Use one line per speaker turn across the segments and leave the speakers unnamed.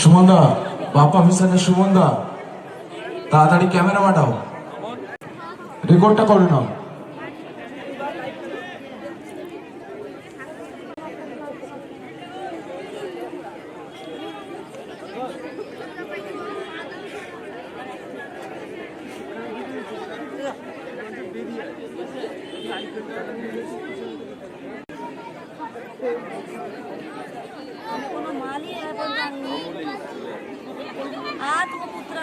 সুমনদা বাপ্পা মিশনের সুমনদা। তাড়াতাড়ি ক্যামেরা পাঠাও রেকর্ডটা করে নাও।
কোনো মালই এখন জানি আর তোমার পুত্র আনি রোদ দিয়েছ না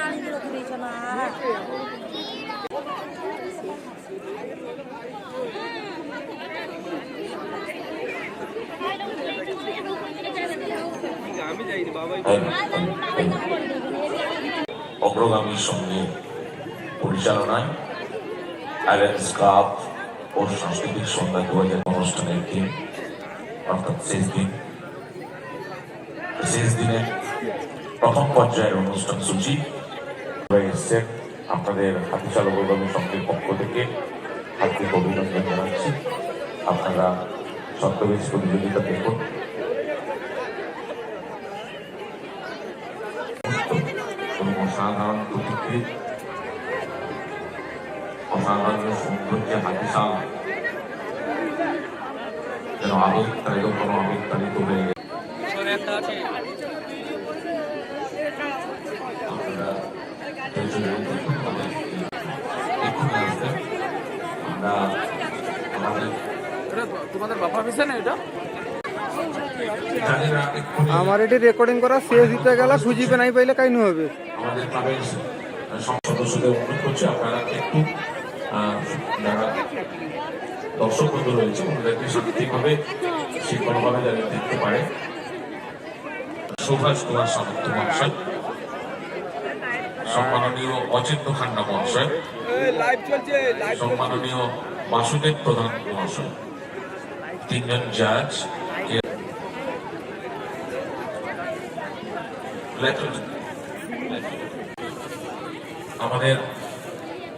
অগ্রগামীর সঙ্গে পরিচালনায় আইল্যান্ডস কাপ ও সাংস্কৃতিক সন্ধ্যা দু হাজার অনুষ্ঠানের দিন অর্থাৎ শেষ দিন। শেষ দিনে প্রথম পর্যায়ের অনুষ্ঠান সূচি এসছেন আপনাদের হাতিশাল অগ্রগামী সঙ্গের পক্ষ থেকে হার্দিক অভিনন্দন জানাচ্ছি। আপনারা ছদ্মবেশ প্রতিযোগিতা দেখুন। অসাধারণ প্রতিকৃত অসাধারণ সৌন্দর্য হাতিশাল যেন আবেগ তারিত কোনো আবেগ তারিত হয়ে গেছে। আমরা
এটা
রেকর্ডিং করা শেষ দিতে গেলে খুঁজিবে নাই পাইলে কাইনু হবে?
দর্শক বন্ধু রয়েছে, ওনাদেরকে শৃঙ্খলভাবে যারা দেখতে পারে। সুভাষ কুমার মহাশয় সম্মাননীয় অচিন্ত খান্না মহাশয়। সম্মাননীয় বাসুদেব প্রধান মহাশয়। তিনজন জাজ আমাদের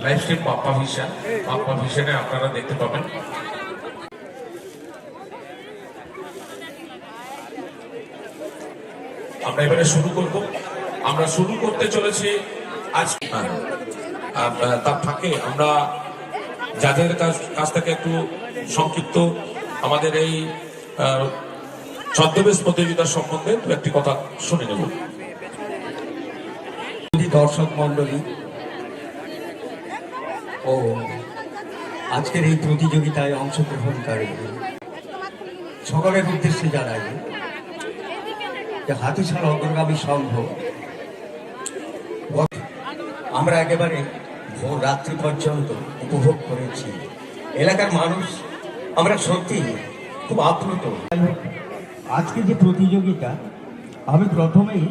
live stream Bappa vision. Bappa ভিশনে আপনারা দেখতে পাবেন। আমরা এবারে শুরু করব। আমরা শুরু করতে চলেছি হ্যাঁ। তার ফাঁকে আমরা যাদের কাছ থেকে একটু সংক্ষিপ্ত আমাদের এই ছদ্মবেশ প্রতিযোগিতার সম্বন্ধে একটি কথা শুনে নেব
দর্শক মন্ডলী ও আজকের এই প্রতিযোগিতায় অংশগ্রহণকারী সকলের উদ্দেশ্যে জানাই যে হাতিশাল অগ্রগামী সংঘ আমরা একেবারে ভোর রাত্রি পর্যন্ত উপভোগ করেছি। এলাকার মানুষ আমরা সত্যি খুব আপ্লুত। আজকে যে প্রতিযোগিতা, আমি প্রথমেই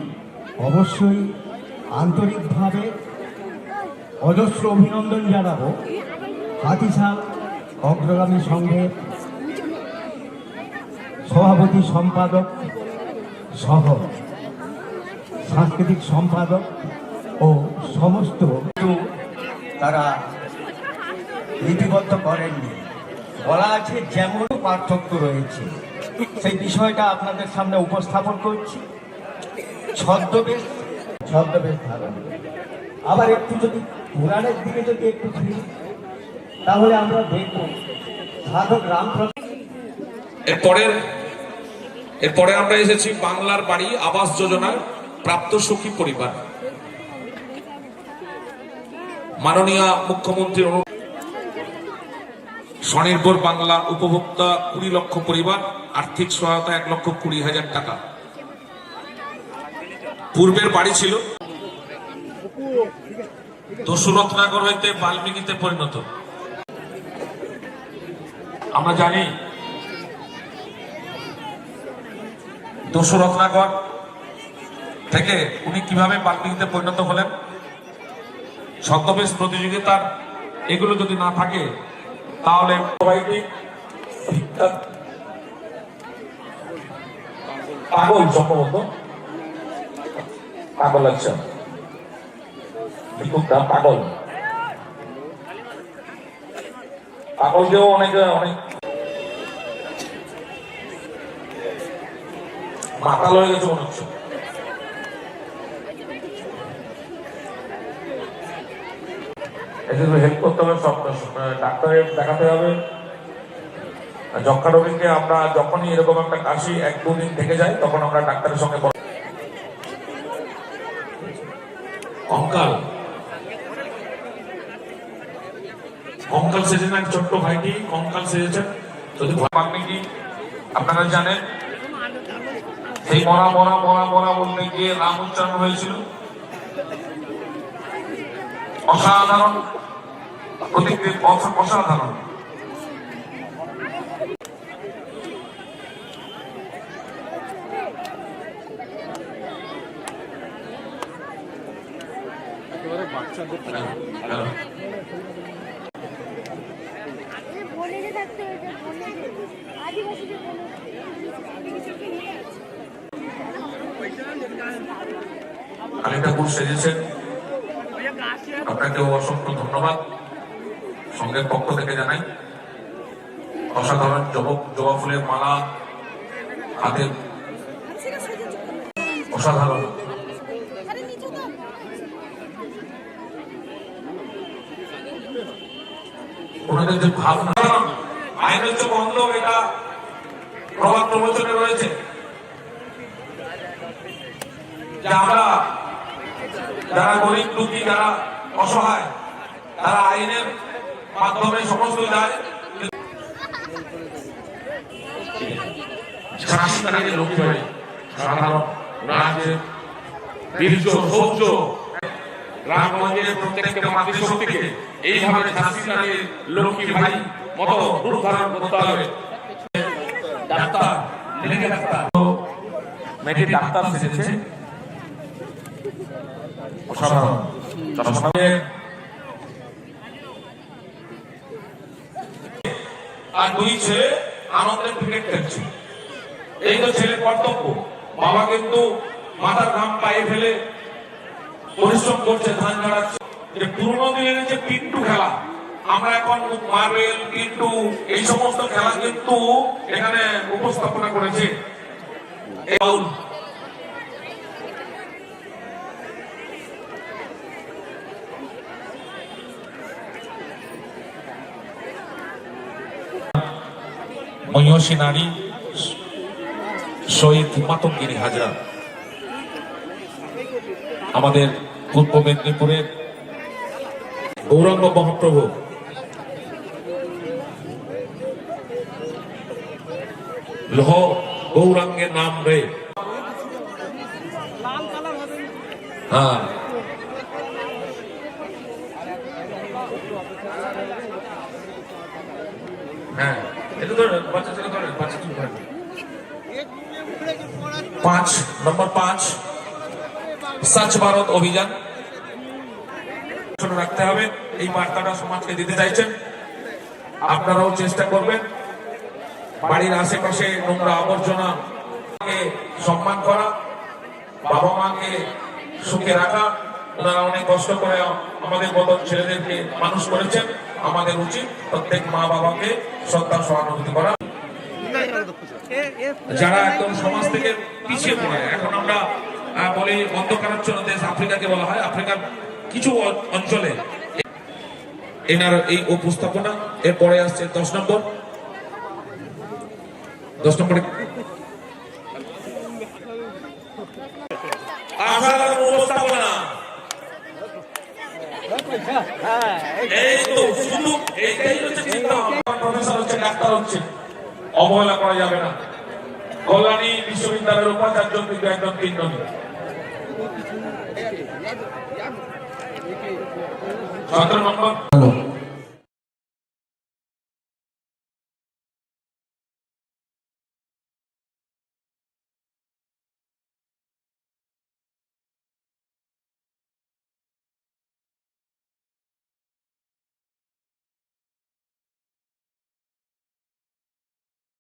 অবশ্যই আন্তরিকভাবে অজস্র অভিনন্দন জানাব হাতিশাল অগ্রগামী সংঘের সভাপতি সম্পাদক সহ সাংস্কৃতিক সম্পাদক ও সমস্ত তারা লিপিবদ্ধ করেননি। বলা আছে যেমন পার্থক্য রয়েছে। সেই বিষয়টা আপনাদের সামনে উপস্থাপন করছি। ছদ্মবেশ ছদ্মবেশ ধারণ। আবার একটু যদি পুরাণের দিকে যদি একটু ফিরি, তাহলে আমরা দেখব সাধক রামপ্রসাদ
এরপরের, এরপরে আমরা এসেছি বাংলার বাড়ি আবাস যোজনার প্রাপ্ত সুখী পরিবার। মাননীয় মুখ্যমন্ত্রী স্বনির্ভর বাংলা উপভোক্তা কুড়ি লক্ষ পরিবার, আর্থিক সহায়তা এক লক্ষ কুড়ি হাজার টাকা। পূর্বের বাড়ি ছিল দশরথনগর হইতে বাল্মীকিতে পরিণত। আমরা জানি দশরথনগর থেকে উনি কীভাবে বাল্মীকিতে পরিণত হলেন? ছদ্মবেশ প্রতিযোগিতার এগুলো যদি না থাকে, তাহলে পাগল পাগল আচ্ছা। পাগল। পাগলকেও অনেকে, অনেক হয়ে গেছে মনে হচ্ছে। এদের হেল্প করতে হবে, সব ডাক্তারের দেখাতে হবে। যক্ষা রোগীকে আমরা যখনই এরকম একটা কাশি এক দুদিন থেকে যায়, তখন আমরা ডাক্তারের সঙ্গে কঙ্কাল কঙ্কাল সেজেন এক ছোট্ট ভাইটি কঙ্কাল সেজেছেন। যদি আপনি কি আপনারা জানেন, সেই মরা মরা মরা মরা বলতে গিয়ে নাম উচ্চারণ হয়েছিল। অসাধারণ প্রতিক্রিয়া অসা- অসাধারণ।
আদিবাসীদের বনে
সেজেছেন। আপনাকে অসংখ্য ধন্যবাদ। সঙ্গের পক্ষ থেকে জানাই, অসাধারণ জবা জবা ফুলের মালা, হাতে অসাধারণ। ওনাদের যে ভাবনা আইনের যে বন্ধ, এটা প্রভাব প্রবচনে রয়েছে। যে আমরা যারা গরিব দুঃখী যারা অসহায় তারা আইনের মাধ্যমে সমস্ত যায়। লোক হয়ে সাধারণ রাজ্যে বীর্য সৌর্য গ্রামগঞ্জের প্রত্যেকটা মাতৃশক্তিকে এইভাবে ঝাঁসিকারীর লক্ষ্মী ভাই মতো রূপ ধারণ করতে হবে। Doctor doctor. মেয়েটি ডাক্তার সেজেছে অসাধারণ চশমাকে আর দুই ছেলে আনন্দের ক্রিকেট খেলছে। এই তো ছেলে কর্তব্য। বাবা কিন্তু মাথার ঘাম পায়ে ফেলে পরিশ্রম করছে ধান ঝাড়াচ্ছে। যে পুরোনো দিনের যে পিন্টু খেলা। আমরা এখন মার্বেল পিন্টু এই সমস্ত খেলা কিন্তু এখানে উপস্থাপনা করেছে। মহিষী নারী শহীদ মাতঙ্গিনী হাজরা। আমাদের পূর্ব মেদিনীপুরের গৌরাঙ্গ মহাপ্রভু। লহ গৌরাঙ্গের নাম রে। হ্যাঁ। হ্যাঁ। পাঁচ নম্বর পাঁচ। স্বচ্ছ ভারত অভিযান। রাখতে হবে, এই বার্তাটা সমাজকে দিতে চাইছেন। আপনারাও চেষ্টা করবেন। বাড়ির আশেপাশে নোংরা আবর্জনা সম্মান করা, বাবা মাকে সুখে রাখা। ওনারা অনেক কষ্ট করে আমাদের মতো ছেলেদেরকে মানুষ করেছেন। আমাদের উচিত প্রত্যেক মা বাবাকে শ্রদ্ধা, সহানুভূতি করা। যারা একদম সমাজ থেকে পিছিয়ে পড়ে, এখন আমরা বলি অন্ধকারাচ্ছন্ন দেশ আফ্রিকাকে বলা হয়, আফ্রিকার কিছু অঞ্চলে। এনার এই উপস্থাপনা, এরপরে আসছে দশ নম্বর। দশ নম্বরে অসাধারণ উপস্থাপনা ডাক্তার হচ্ছে। অবহেলা করা যাবে না। কল্যাণী বিশ্ববিদ্যালয়ের উপাচার্য কিন্তু একদম তিনজন সতেরো নম্বর।